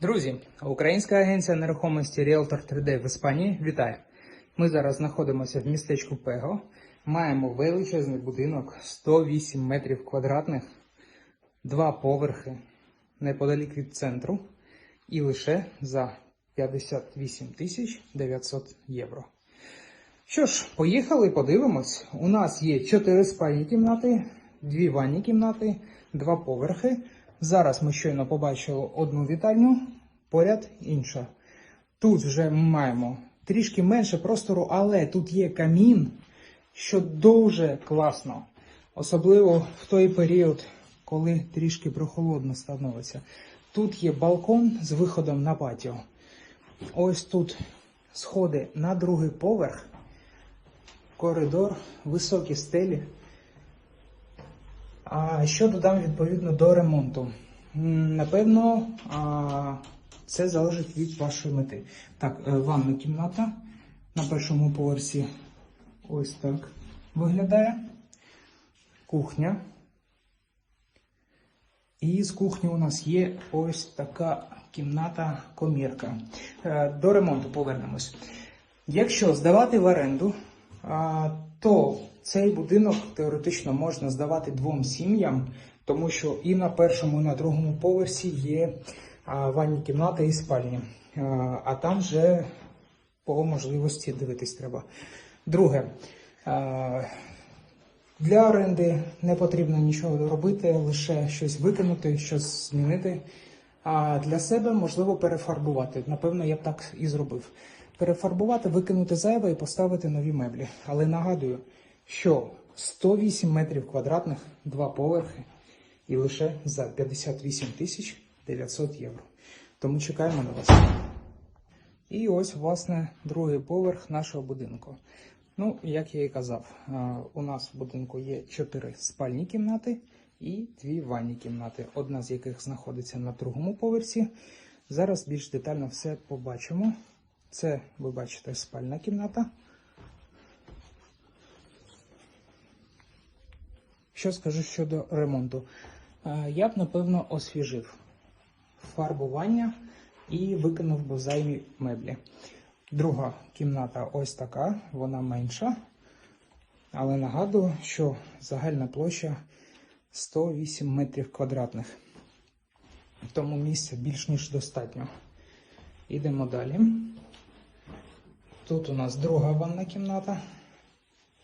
Друзі, українська агенція нерухомості Realtor 3D в Іспанії вітає. Ми зараз знаходимося в містечку Пего. Маємо величезний будинок 108 метрів квадратних, два поверхи неподалік від центру і лише за 58 тисяч 900 євро. Що ж, поїхали, подивимось. У нас є 4 спальні кімнати, 2 ванні кімнати, 2 поверхи. Зараз ми щойно побачили одну вітальню, поряд інша. Тут вже ми маємо трішки менше простору, але тут є камін, що дуже класно. Особливо в той період, коли трішки прохолодно становиться. Тут є балкон з виходом на патіо. Ось тут сходи на другий поверх, коридор, високі стелі. А що додам відповідно до ремонту? Напевно, це залежить від вашої мети. Так, е, ванна кімната на першому поверсі ось так виглядає. Кухня. І з кухні у нас є ось така кімната комірка. Е, До ремонту повернемось. Якщо здавати в оренду, то цей будинок теоретично можна здавати двом сім'ям, тому що і на першому, і на другому поверсі є ванні кімната і спальні. А там вже по можливості дивитись треба. Друге. для оренди не потрібно нічого робити, лише щось викинути, щось змінити. А для себе можливо перефарбувати. Напевно, я б так і зробив. Перефарбувати, викинути зайве і поставити нові меблі. Але нагадую, що 108 метрів квадратних, два поверхи, і лише за 58 тисяч 900 євро. Тому чекаємо на вас. І ось, власне, другий поверх нашого будинку. Ну, як я і казав, у нас в будинку є 4 спальні кімнати і 2 ванні кімнати, одна з яких знаходиться на другому поверсі. Зараз більш детально все побачимо. Це, ви бачите, спальна кімната. Що скажу щодо ремонту? Е, Я б, напевно, освіжив фарбування і викинув би зайві меблі. Друга кімната ось така, вона менша. Але нагадую, що загальна площа 108 метрів квадратних. Тому місця більш ніж достатньо. Ідемо далі. Тут у нас друга ванна кімната.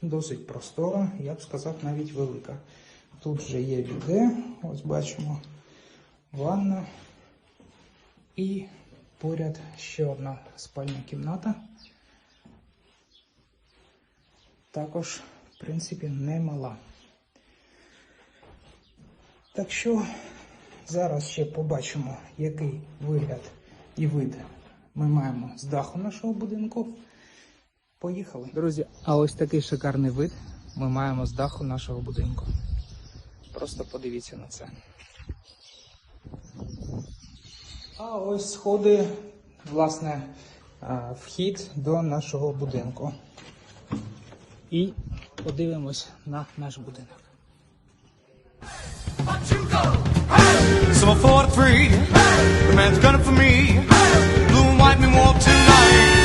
Досить простора, я б сказав, навіть велика. Тут вже є біде, ось бачимо ванна. І поряд ще одна спальня кімната. Також, в принципі, немала. Так що зараз ще побачимо, який вигляд і вид ми маємо з даху нашого будинку. Поїхали. Друзі, а ось такий шикарний вид ми маємо з даху нашого будинку. Просто подивіться на це. А ось сходи, власне, вхід до нашого будинку. І подивимось на наш будинок. So I fought free. The man's gunning for me. Blue and white, me walk tonight.